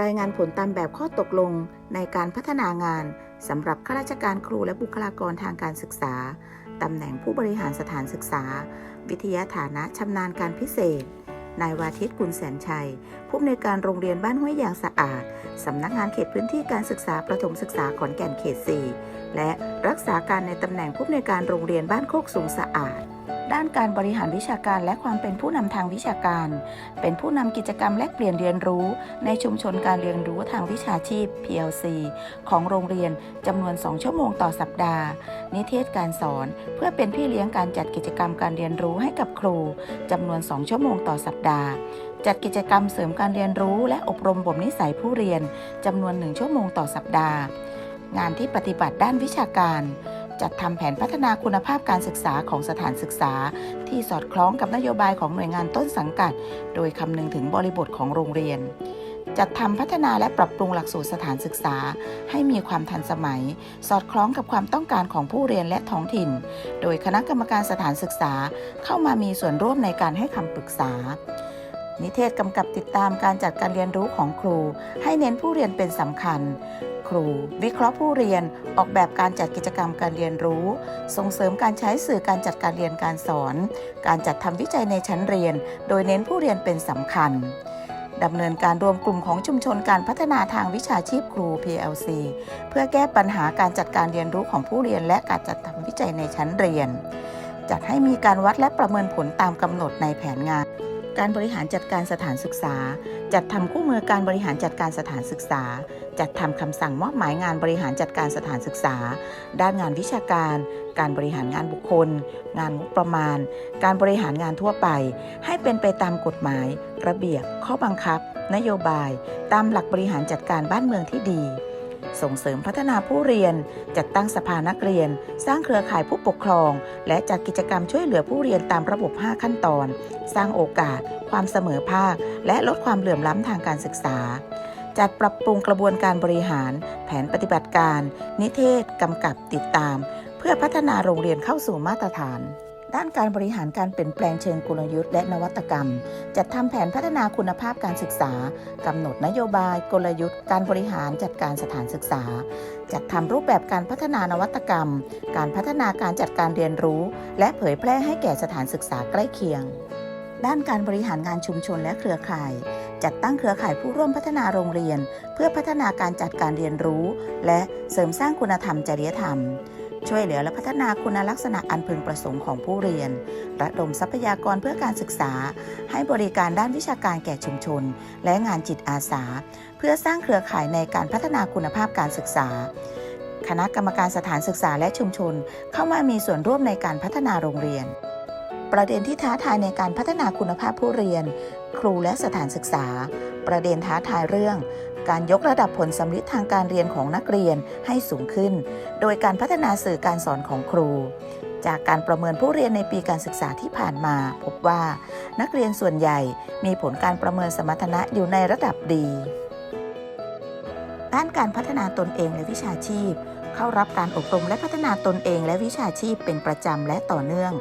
รายงานผลตามแบบข้อตกลงในการพัฒนางานสำหรับข้าราชการครูและบุคลากรทางการศึกษา ตำแหน่งผู้บริหารสถานศึกษา วิทยาฐานะชำนาญการพิเศษ นายวาทิตกุลแสนชัย ผู้อำนวยการโรงเรียนบ้านห้วยยางสะอาด สำนักงานเขตพื้นที่การศึกษาประถมศึกษาขอนแก่นเขต 4 และรักษาการในตำแหน่งผู้อำนวยการโรงเรียนบ้านโคกสูงสะอาด ด้านการบริหารวิชาการและความเป็นผู้นำทางวิชาการ เป็นผู้นำกิจกรรมแลกเปลี่ยนเรียนรู้ ในชุมชนการเรียนรู้ทางวิชาชีพ PLC ของโรงเรียนจำนวน 2 ชั่วโมงต่อสัปดาห์ นิเทศการสอน เพื่อเป็นพี่เลี้ยงการจัดกิจกรรมการเรียนรู้ให้กับครูจำนวน 2 ชั่วโมงต่อสัปดาห์จัดกิจกรรมเสริมการเรียนรู้และอบรมบ่มนิสัยผู้เรียนจำนวน 1 ชั่วโมงต่อสัปดาห์ งานที่ปฏิบัติด้านวิชาการ จัดทำแผนพัฒนาคุณภาพการศึกษาของสถานศึกษา ที่สอดคล้องกับนโยบายของหน่วยงานต้นสังกัด โดยคำนึงถึงบริบทของโรงเรียน จัดทำพัฒนาและปรับปรุงหลักสูตรสถานศึกษา ให้มีความทันสมัย สอดคล้องกับความต้องการของผู้เรียนและท้องถิ่น โดยคณะกรรมการสถานศึกษาเข้ามามีส่วนร่วมในการให้คำปรึกษานิเทศกำกับติดตามการจัดการเรียนรู้ของครู ให้เน้นผู้เรียนเป็นสำคัญ ครู วิเคราะห์ผู้เรียนออกแบบการจัดกิจกรรมการเรียนรู้ ส่งเสริมการใช้สื่อการจัดการเรียนการสอน การจัดทำวิจัยในชั้นเรียน โดยเน้นผู้เรียนเป็นสำคัญดำเนินการรวมกลุ่มของชุมชนการพัฒนาทางวิชาชีพครู PLC เพื่อแก้ปัญหาการจัดการเรียนรู้ของผู้เรียน และการจัดทำวิจัยในชั้นเรียน จัดให้มีการวัดและประเมินผลตามกำหนดในแผนงาน การบริหารจัดการสถานศึกษา จัดทำคู่มือการบริหารจัดการสถานศึกษา จัดทำคำสั่งมอบหมายงานบริหารจัดการสถานศึกษา ด้านงานวิชาการ การบริหารงานบุคคล งานงบประมาณ การบริหารงานทั่วไป ให้เป็นไปตามกฎหมาย ระเบียบ ข้อบังคับ นโยบาย ตามหลักบริหารจัดการบ้านเมืองที่ดี ส่งเสริมพัฒนาผู้เรียน จัดตั้งสภานักเรียน สร้างเครือข่ายผู้ปกครอง และจัดกิจกรรมช่วยเหลือผู้เรียนตามระบบ 5 ขั้นตอน สร้างโอกาส ความเสมอภาค และลดความเหลื่อมล้ำทางการศึกษา จัดปรับปรุงกระบวนการบริหาร แผนปฏิบัติการ นิเทศ กำกับติดตาม เพื่อพัฒนาโรงเรียนเข้าสู่มาตรฐาน ด้านการบริหารการเปลี่ยนแปลงเชิงกลยุทธ์และนวัตกรรม จัดทำแผนพัฒนาคุณภาพการศึกษากำหนดนโยบาย กลยุทธ์ การบริหารจัดการสถานศึกษา จัดทำรูปแบบการพัฒนานวัตกรรม การพัฒนาการจัดการเรียนรู้ และเผยแพร่ให้แก่สถานศึกษาใกล้เคียง ด้านการบริหารงานชุมชนและเครือข่าย จัดตั้งเครือข่ายผู้ร่วมพัฒนาโรงเรียน เพื่อพัฒนาการจัดการเรียนรู้ และเสริมสร้างคุณธรรมจริยธรรม ช่วยเหลือและพัฒนาคุณลักษณะอันพึงประสงค์ของผู้เรียน ระดมทรัพยากรเพื่อการศึกษา ให้บริการด้านวิชาการแก่ชุมชน และงานจิตอาสา เพื่อสร้างเครือข่ายในการพัฒนาคุณภาพการศึกษาคณะกรรมการสถานศึกษาและชุมชน เข้ามามีส่วนร่วมในการพัฒนาโรงเรียน ประเด็นที่ท้าทายในการพัฒนาคุณภาพผู้เรียน ครูและสถานศึกษา ประเด็นท้าทายเรื่อง การยกระดับผลสำลิดทางการเรียนของนักเรียนให้สูงขึ้น โดยการพัฒนาสื่อการสอนของครู จากการประเมินผู้เรียนในปีการศึกษาที่ผ่านมา พบว่า นักเรียนส่วนใหญ่มีผลการประเมินสมรรถนะอยู่ในระดับดีด้านการพัฒนาตนเองและวิชาชีพ เข้ารับการอบรมและพัฒนาตนเองและวิชาชีพเป็นประจำและต่อเนื่อง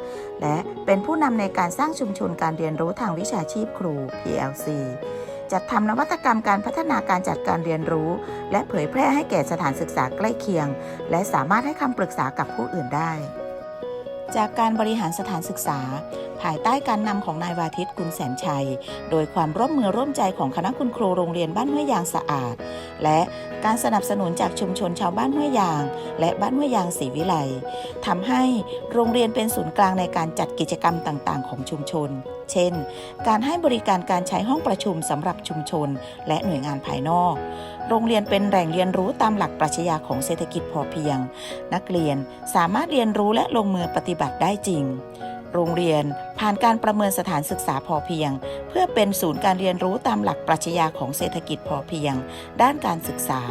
และเป็นผู้นำในการสร้างชุมชนการเรียนรู้ทางวิชาชีพครู PLC จัดทำนวัตกรรมการพัฒนาการจัดการเรียนรู้ และเผยแพร่ให้แก่สถานศึกษาใกล้เคียง และสามารถให้คำปรึกษากับผู้อื่นได้ จากการบริหารสถานศึกษา ภายใต้การนำของนายวาทิตกุลแสนชัย โดยความร่วมมือร่วมใจของคณะคุณครูโรงเรียนบ้านห้วยยางสะอาด และการสนับสนุนจากชุมชนชาวบ้านห้วยยาง และบ้านห้วยยางศรีวิไลทำให้โรงเรียนเป็นศูนย์กลางในการจัดกิจกรรมต่าง ๆ ของชุมชน เช่น การให้บริการการใช้ห้องประชุมสำหรับชุมชน และหน่วยงานภายนอก โรงเรียนเป็นแหล่งเรียนรู้ตามหลักปรัชญาของเศรษฐกิจพอเพียง นักเรียนสามารถเรียนรู้และลงมือปฏิฏิบัติได้จริง โรงเรียนผ่านการประเมินสถานศึกษาพอเพียง เพื่อเป็นศูนย์การเรียนรู้ตามหลักปรัชญาของเศรษฐกิจพอเพียง ด้านการศึกษา